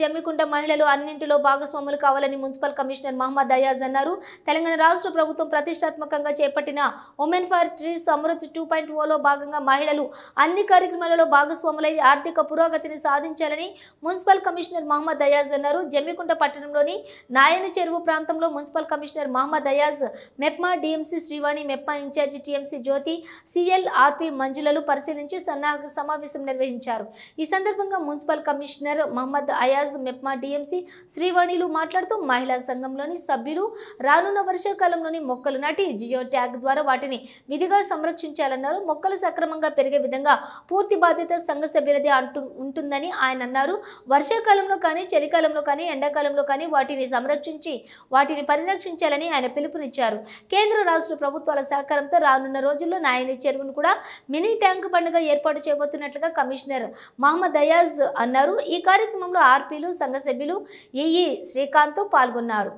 జమ్మికుంట మహిళలు అన్నింటిలో భాగస్వాములు కావాలని మున్సిపల్ కమిషనర్ మహమ్మద్ అయాజ్ అన్నారు. తెలంగాణ రాష్ట్ర ప్రభుత్వం ప్రతిష్టాత్మకంగా చేపట్టిన women for trees Amrit two point Ola భాగంగా మహిళలు అన్ని కార్యక్రమాలలో భాగస్వాములై ఆర్థిక పురోగతిని సాధించాలని మున్సిపల్ కమిషనర్ మహమ్మద్ అయాజ్ అన్నారు. జమ్మికుంట పట్టణంలోని నాయన చెరువు ప్రాంతంలో municipal commissioner Mohammed Ayaz MEPMA DMC Srivani MEPMA incharge TMC Jyothi CL RP మంజులను పరిశీలించి సన్నాహక సమావేశం నిర్వహించారు. ఈ సందర్భంగా municipal commissioner Mohammed Ayaz MEPMA TMC శ్రీవాణిలు మాట్లాడుతూ మహిళా సంఘంలోని సభ్యులు రానున్న వర్షాకాలంలోని మొక్కలు నాటి జియో ట్యాగ్ ద్వారా వాటిని విధిగా సంరక్షించాలన్నారు. మొక్కలు సక్రమంగా పెరిగే విధంగా పూర్తి బాధ్యత సంఘ సభ్యులదే అంటు ఉంటుందని ఆయన అన్నారు. వర్షాకాలంలో కానీ చలికాలంలో కానీ ఎండాకాలంలో కానీ వాటిని సంరక్షించి వాటిని పరిరక్షించాలని ఆయన పిలుపునిచ్చారు. కేంద్ర రాష్ట్ర ప్రభుత్వాల సహకారంతో రానున్న రోజుల్లో నాయని చెరువును కూడా మినీ ట్యాంక్ పండుగ ఏర్పాటు చేయబోతున్నట్లుగా కమిషనర్ మహమ్మద్ అయాజ్ అన్నారు. ఈ కార్యక్రమంలో ఆర్పీలు సంఘ సభ్యులు ఈఈ శ్రీకాంత్ పాల్గొన్నారు.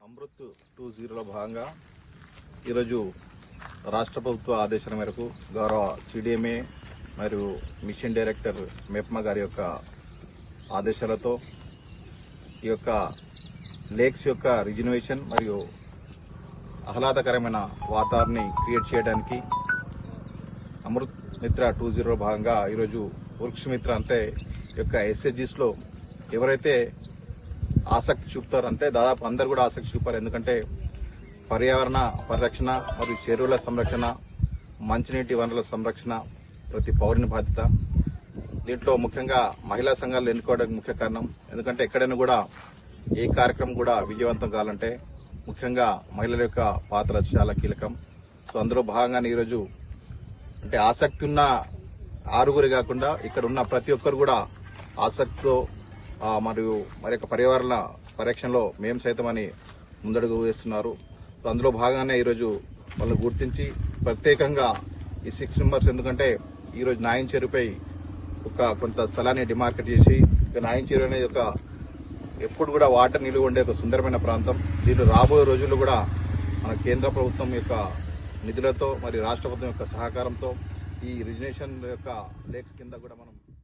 అమృత్ టూ జీరోలో భాగంగా ఈరోజు రాష్ట్ర ప్రభుత్వ ఆదేశాల మేరకు గౌరవ సిడిఎంఏ మరియు మిషన్ డైరెక్టర్ మెప్మా గారి యొక్క ఆదేశాలతో ఈ యొక్క లేక్స్ యొక్క రిజినవేషన్ మరియు ఆహ్లాదకరమైన వాతావరణాన్ని క్రియేట్ చేయడానికి అమృత్ మిత్ర టూ జీరో భాగంగా ఈరోజు వృక్ష మిత్ర అంటే యొక్క ఎస్హెచ్జిస్లో ఎవరైతే ఆసక్తి చూపుతారు అంటే దాదాపు అందరు కూడా ఆసక్తి చూపారు. ఎందుకంటే పర్యావరణ పరిరక్షణ మరియు చెరువుల సంరక్షణ మంచినీటి వనరుల సంరక్షణ ప్రతి పౌరుని బాధ్యత. దీంట్లో ముఖ్యంగా మహిళా సంఘాలు ఎన్నుకోవడానికి ముఖ్య కారణం. ఎందుకంటే ఎక్కడైనా కూడా ఏ కార్యక్రమం కూడా విజయవంతం కావాలంటే ముఖ్యంగా మహిళల యొక్క పాత్ర చాలా కీలకం. సో అందులో భాగంగానే ఈరోజు అంటే ఆసక్తి ఉన్న ఆరుగురు కాకుండా ఇక్కడ ఉన్న ప్రతి ఒక్కరు కూడా ఆసక్తితో మరియు మరి యొక్క పర్యావరణ పరిరక్షణలో మేము సైతమని ముందడుగు వేస్తున్నారు. అందులో భాగంగానే ఈరోజు వాళ్ళు గుర్తించి ప్రత్యేకంగా ఈ సిక్స్ మెంబర్స్ ఎందుకంటే ఈరోజు నాయన్ చెరుపై ఒక కొంత స్థలాన్ని డిమార్కెట్ చేసి నాయన నాయన్ చెరువు అనేది ఒక ఎప్పుడు కూడా వాటర్ నిలువ ఉండే ఒక సుందరమైన ప్రాంతం. దీన్ని రాబోయే రోజుల్లో కూడా మన కేంద్ర ప్రభుత్వం యొక్క నిధులతో మరి రాష్ట్ర ప్రభుత్వం యొక్క సహకారంతో ఈ రిజినేషన్ యొక్క లేక్స్ కింద కూడా మనం